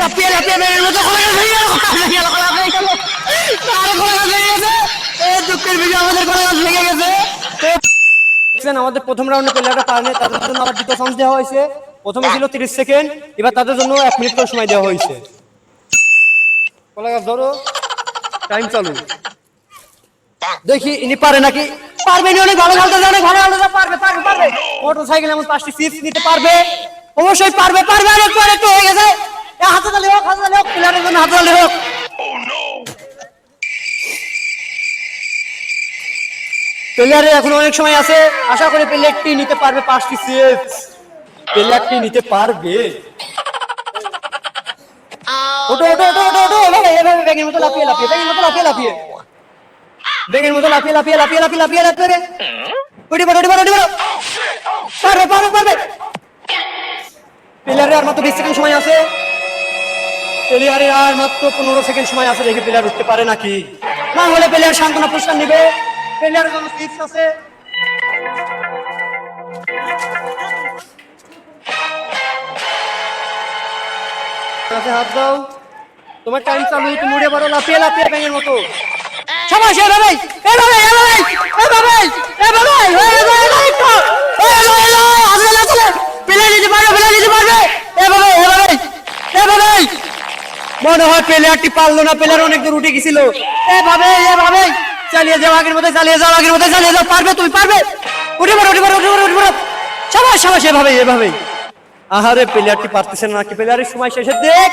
লাফিয়ে লাফিয়ে বেরিয়ে মতো কলা ভেঙে গেল কলা ভেঙে গেল আর কলা ভেঙে গেছে এ দুঃখের বিষয় আমাদের কলা ভেঙে গেছে। আমাদের প্রথম রাউন্ডে প্লেয়াররা পারেনি তাদের জন্য আবার দ্বিতীয় চান্স দেওয়া হয়েছে। প্রথমে ছিল তিরিশ সেকেন্ড এবার তাদের জন্য এক মিনিট করে সময় দেওয়া হয়েছে। কলা গাছ ধরো। টাইম চালু। দেখি ইনি পারে নাকি? পারবে ইনি অনেক ভালো খেলতে অনেক ভালো খেলতে পারবে পারবে পারবে। মোটর সাইকেল এমন পাঁচটি সিপস নিতে পারবে। অবশ্যই পারবে পারবে আর একটু আর একটু হয়ে গেছে। হাতে তালি হোক হাতে তালি হোক প্লেয়ারের জন্য হাতে তালি হোক। প্লেয়ারের এখন অনেক সময় আছে আশা করি প্লেয়ারটি নিতে পারবে পাঁচটি সিপস প্লেয়ারটি নিতে পারবে। ওটো ওটো ওটো ওটো ওটো এভাবে এভাবে ব্যাগের মতো লাফিয়ে লাফিয়ে ব্যাগের মতো লাফিয়ে লাফিয়ে। ব্যাগের মতো লাফিয়ে লাফিয়ে লাফিয়ে লাফিয়ে লাফিয়ে লাফিয়ে উঠি পড়ো উঠি পড়ো উঠি পড়ো। পারবে পারবে পারবে। প্লেয়ারের আর মাত্র বিশ সেকেন্ড সময় আছে। প্লেয়ারের আর মাত্র পনেরো সেকেন্ড সময় আছে দেখে প্লেয়ার উঠতে পারে নাকি না হলে প্লেয়ার সান্ত্বনা পুরস্কার নিবে প্লেয়ারের জন্য টিপস আছে হাত দাও তোমার টাইম চালু তুমি উড়ে পড়ো লাফিয়ে লাফিয়ে ব্যাঙের মতো সবাই এভাবে এভাবে এভাবে এভাবে এভাবে হয়ে মনে হয় প্লেয়ারটি পারল না প্লেয়ার অনেক দূর উঠে গেছিল। এভাবে এভাবে চালিয়ে যাও আগের মধ্যে চালিয়ে যাও আগের মধ্যে চালিয়ে যাও, পারবে তুমি, পারবে। উঠে পড়ো উঠে পড়ো উঠে পড়ো উঠে পড়ো। সবাই সবাই এভাবে এভাবে। আহারে প্লেয়ারটি পারতেছে না কি প্লেয়ারের সময় শেষে, দেখ।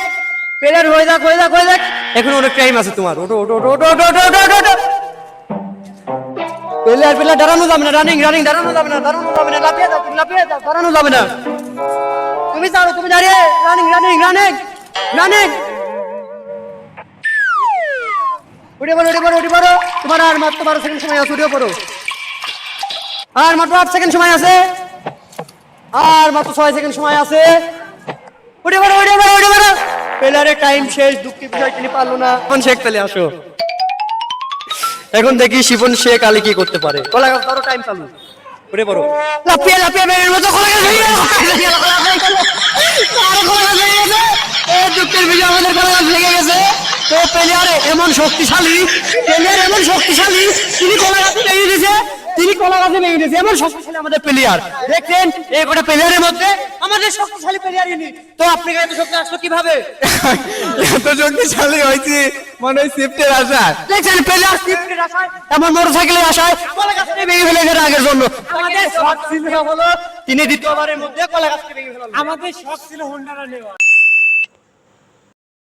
প্লেয়ার হয়ে যাক হয়ে যাক হয়ে যাক। এখন অনেক টাইম আছে তোমার। ওটো ওটো ওটো ওটো ওটো ওটো ওটো ওটো প্লেয়ার প্লেয়ার দাঁড়ানো যাবে না রানিং রানিং দাঁড়ানো যাবে না, দাঁড়ানো যাবে না, লাফিয়ে যাও তুমি লাফিয়ে যাও দাঁড়ানো যাবে না। তুমি দাঁড়ো তুমি দাঁড়িয়ে। রানিং রানিং রানিং রানিং উঠে পড়ো উঠে পড়ো উঠে পড়ো তোমার আর মাত্র বারো সেকেন্ড সময় আছে উঠে পড়ো আর মাত্র আট সেকেন্ড সময় আছে আর মাত্র ছয় সেকেন্ড সময় আছে উঠে পড়ো উঠে পড়ো উঠে পড়ো প্লেয়ারের টাইম শেষ দুঃখের বিষয় তিনি পারল না এখন শেখ তাহলে আসো এখন দেখি শিবন শেখ আলী কি করতে পারে কলা গাছ ধরো টাইম চালু উঠে পড়ো লাফিয়ে লাফিয়ে বেরিয়ে মতো কলা গাছ আর কলা গাছ দুঃখের বিষয় আমাদের কলা গাছ ভেঙে গেছে তো প্লেয়ার এমন শক্তিশালী প্লেয়ার এমন শক্তিশালী তিনি কলা গাছে ভেঙে দিয়েছে তিনি কলা গাছে ভেঙে দিয়েছে এমন শক্তিশালী আমাদের প্লেয়ার দেখছেন এই কটা প্লেয়ারের মধ্যে আমাদের শক্তিশালী প্লেয়ার ইনি। তো আপনি এত শক্তি আসলো কীভাবে? এত শক্তিশালী হয়েছে মনে হয় শিফটের আশা দেখছেন প্লেয়ার সিফটের আশায় এমন মোটরসাইকেলের আশায় কলা গাছটি ভেঙে ফেলে গেছে আগের জন্য। আমাদের শখ ছিল হলো তিনি দ্বিতীয়বারের মধ্যে কলা গাছটি ভেঙে ফেলল আমাদের শখ ছিল হোন্ডাটা নেওয়া